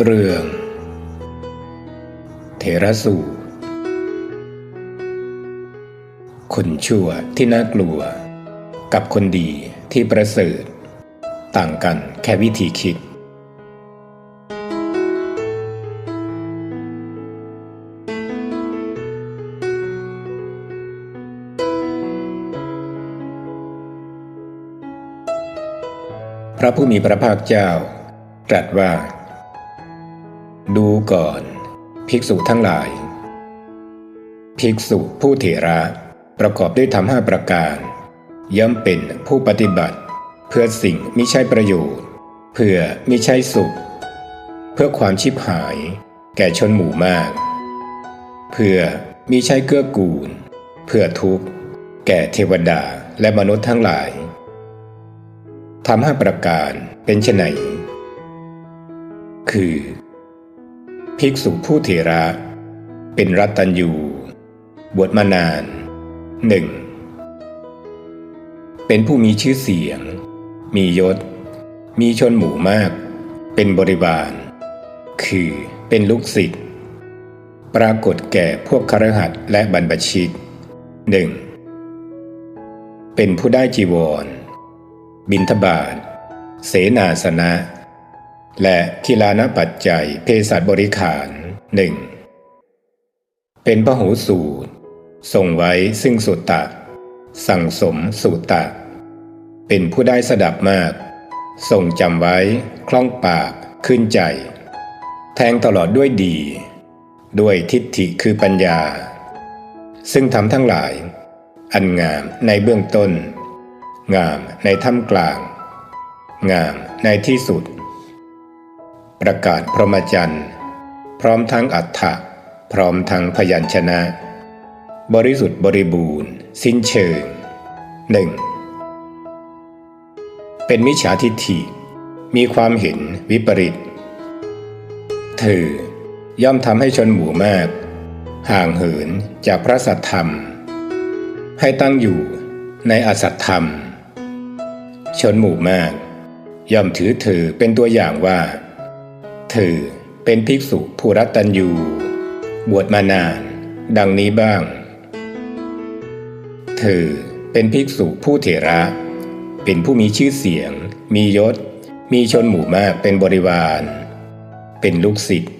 เรื่อง เทระสูตรคนชั่วที่น่ากลัว กับคนดีที่ประเสริฐ ต่างกันแค่วิธีคิด พระผู้มีพระภาคเจ้า ตรัสว่า ดูก่อน ภิกษุทั้งหลาย ภิกษุผู้เถระประกอบด้วยธรรมห้าประการ ย่อมเป็นผู้ปฏิบัติ เพื่อสิ่งมิใช่ประโยชน์ เพื่อมิใช่สุข เพื่อความชิบหาย แก่ชนหมู่มาก เพื่อมิใช่เกื้อกูล เพื่อทุกข์ แก่เทวดาและมนุษย์ทั้งหลายทำห้าประการเป็นไฉนคือ ภิกษุผู้เถระ เป็นรัตตัญยูบวชมานานหนึ่งเป็นผู้มีชื่อเสียง มียศ มีชนหมู่มาก เป็นบริบาล คือเป็นลูกศิษย์ปรากฏแก่พวกครหัสและบรรพชิตหนึ่งเป็นผู้ได้จีวร บิณฑบาตเสนาสนะ และคิลานปัจจัยเพศสัตบริขารหนึ่งเป็นพหูสูตรทรงไว้ซึ่งสุตตะ สั่งสมสุตตะ เป็นผู้ได้สดับมากทรงจำไว้คล่องปากขึ้นใจ แทงตลอดด้วยดี ด้วยทิฏฐิคือปัญญา ซึ่งทำทั้งหลาย อันงามในเบื้องต้น งามในท่ามกลาง งามในที่สุด ประกาศพรหมจรรย์พร้อมทั้งอัฏฐะพร้อมทั้งพยัญชนะ บริสุทธิ์บริบูรณ์ สิ้นเชิงหนึ่งเป็นมิจฉาทิฏฐิ มีความเห็นวิปริตเธอย่อมทำให้ชนหมู่มาก ห่างเหินจากพระสัทธรรม ให้ตั้งอยู่ในอสัตธรรม ชนหมู่มาก ย่อมถือเธอเป็นตัวอย่างว่า เธอเป็นภิกษุผู้รัตัญยูบวชมานาน ดังนี้บ้าง เธอเป็นภิกษุผู้เถระ เป็นผู้มีชื่อเสียง มียศ มีชนหมู่มากเป็นบริวาร เป็นลูกศิษย์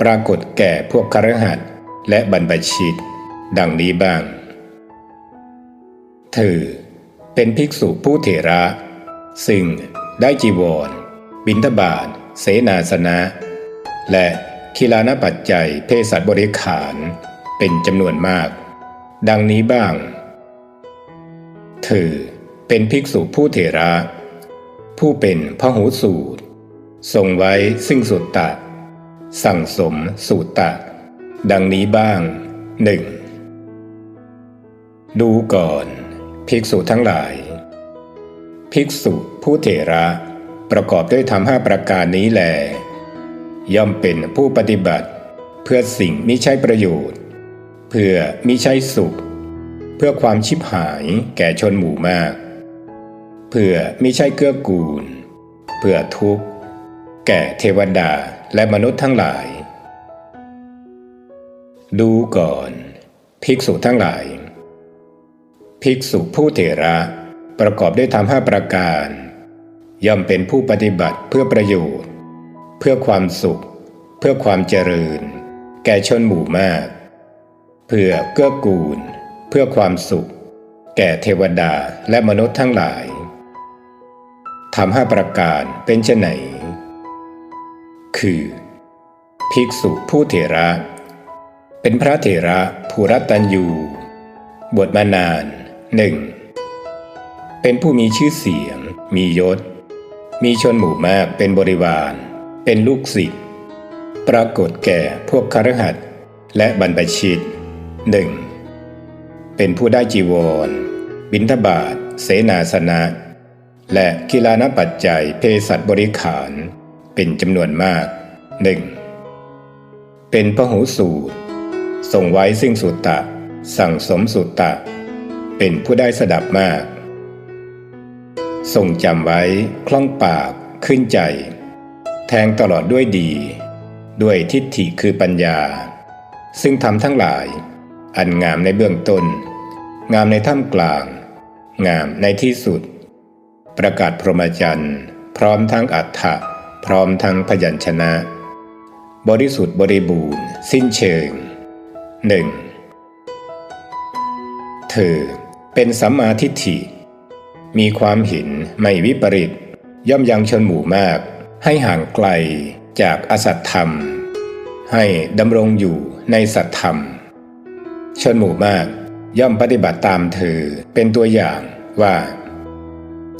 ปรากฏแก่พวกครหัสและบรรพชิต ดังนี้บ้าง เธอเป็นภิกษุผู้เถระ ซึ่งได้จีวร บิณฑบาต เสนาสนะ และคิลานปัจจัยเพศสัตว์บริขารเป็นจำนวนมาก ดังนี้บ้าง เธอเป็นภิกษุผู้เถระ ผู้เป็นพหูสูตรทรงไว้ซึ่งสุตตะ สั่งสมสูตตะ ดังนี้บ้างหนึ่งดูก่อน ภิกษุทั้งหลาย ภิกษุผู้เถระ ประกอบด้วยธรรมห้าประการนี้แลย่อมเป็นผู้ปฏิบัติ เพื่อสิ่งมิใช่ประโยชน์ เพื่อมิใช่สุข เพื่อความชิบหายแก่ชนหมู่มาก เพื่อมิใช่เกื้อกูล เพื่อทุกข์ แก่เทวดาและมนุษย์ทั้งหลาย ดูก่อน ภิกษุทั้งหลาย ภิกษุผู้เถระประกอบด้วยธรรมห้าประการ ย่อมเป็นผู้ปฏิบัติเพื่อประโยชน์ เพื่อความสุข เพื่อความเจริญ แก่ชนหมู่มาก เพื่อเกื้อกูล เพื่อความสุข แก่เทวดาและมนุษย์ทั้งหลายทำห้าประการเป็นชนไฉนคือ ภิกษุผู้เถระ เป็นพระเถระผู้รัตตัญยูบวชมานานหนึ่งเป็นผู้มีชื่อเสียง มียศ มีชนหมู่มากเป็นบริวาร เป็นลูกศิษย์ปรากฏแก่พวกคารหัสและบรรพชิตหนึ่งเป็นผู้ได้จีวร บิณฑบาตเสนาสนะ และกิลานปัจจัยเพศัตบริขาร เป็นจำนวนมากหนึ่งเป็นพหูสูตร ส่งไว้ซึ่งสุตตะ สั่งสมสุตตะ เป็นผู้ได้สดับมาก ทรงจำไว้คล่องปากขึ้นใจ แทงตลอดด้วยดี ด้วยทิฏฐิคือปัญญา ซึ่งทำทั้งหลาย อันงามในเบื้องต้น งามในท่ามกลาง งามในที่สุด ประกาศพรหมจรรย์ พร้อมทั้งอัฏฐะพร้อมทั้งพยัญชนะ บริสุทธิ์บริบูรณ์ สิ้นเชิงหนึ่งเธอเป็นสัมมาทิฏฐิ มีความห็นไม่วิปริต ย่อมยังชนหมู่มาก ให้ห่างไกลจากอสัตธรรม ให้ดำรงอยู่ในสัตธรรม ชนหมู่มากย่อมปฏิบัติตามเธอเป็นตัวอย่างว่า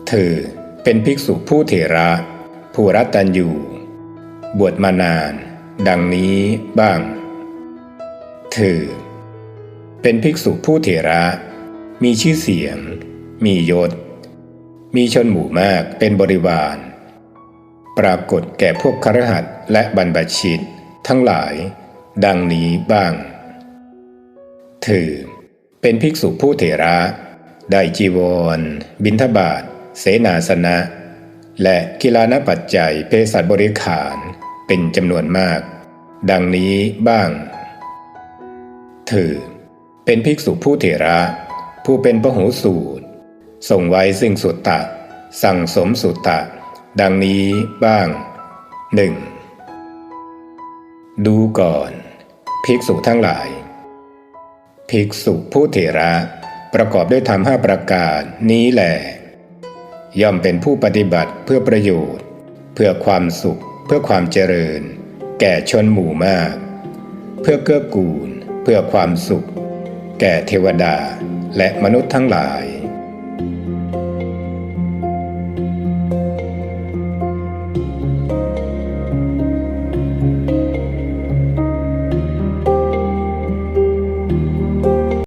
เธอเป็นภิกษุผู้เถระ ผู้รัตัญยูบวชมานาน ดังนี้บ้าง เธอ เป็นภิกษุผู้เถระ มีชื่อเสียง มียศ มีชนหมู่มากเป็นบริวาร ปรากฏแก่พวกครหัสและบรรพชิต ทั้งหลาย ดังนี้บ้างเธอเป็นภิกษุผู้เถระ ได้จีวร บิณฑบาตเสนาสนะ และกีฬานปัจจัยเภสัชบริขารเป็นจำนวนมาก ดังนี้บ้างเธอเป็นภิกษุผู้เถระ ผู้เป็นพหูสูตร ส่งไว้ซึ่งสุตตะ สั่งสมสุตตะ ดังนี้บ้างหนึ่งดูก่อน ภิกษุทั้งหลาย ภิกษุผู้เถระประกอบด้วยธรรมห้าประการนี้แหลย่อมเป็นผู้ปฏิบัติเพื่อประโยชน์ เพื่อความสุข เพื่อความเจริญ แก่ชนหมู่มาก เพื่อเกื้อกูล เพื่อความสุข แก่เทวดาและมนุษย์ทั้งหลาย